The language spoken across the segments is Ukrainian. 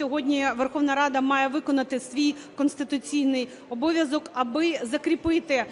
сьогодні Верховна Рада має виконати свій конституційний обов'язок, аби закріпити е,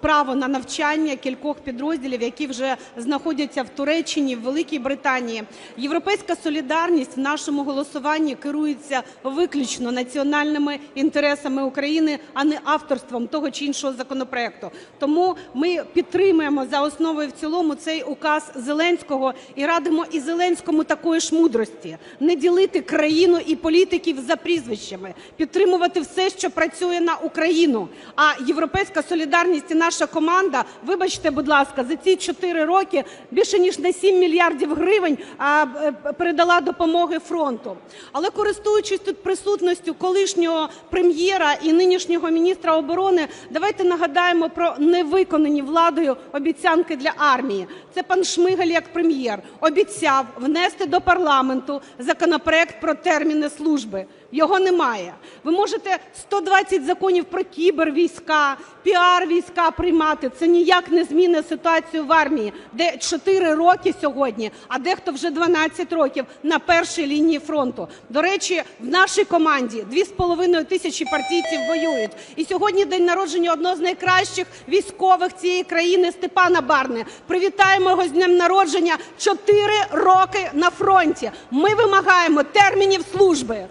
право на навчання кількох підрозділів, які вже знаходяться в Туреччині, в Великій Британії. Європейська солідарність в нашому голосуванні керується виключно національними інтересами України, а не авторством того чи іншого законопроекту. Тому ми підтримуємо за основу і в цілому цей указ Зеленського і радимо і Зеленському такої ж мудрості не ділити країну і політиків за прізвищами, підтримувати все, що працює на Україну. А європейська солідарність і наша команда, вибачте, будь ласка, за ці 4 роки більше ніж на 7 мільярдів гривень е, передала допомоги фронту. Але користуючись тут присутністю колишнього прем'єра і нинішнього міністра оборони, давайте нагадаємо про невиконані владою обіцянки для армії. Це пан Шмигаль як прем'єр обіцяв внести до парламенту законопроект про терміни служби. Його немає. Ви можете 120 законів про кібервійська, піар-війська приймати. Це ніяк не змінить ситуацію в армії, де 4 роки сьогодні, а дехто вже 12 років на першій лінії фронту. До речі, в нашій команді 2,5 тисячі партійців воюють. І сьогодні день народження одного з найкращих військових цієї країни Степана Барни. Привітаємо його з днем народження. 4 роки на фронті. Ми вимагаємо термінів служби.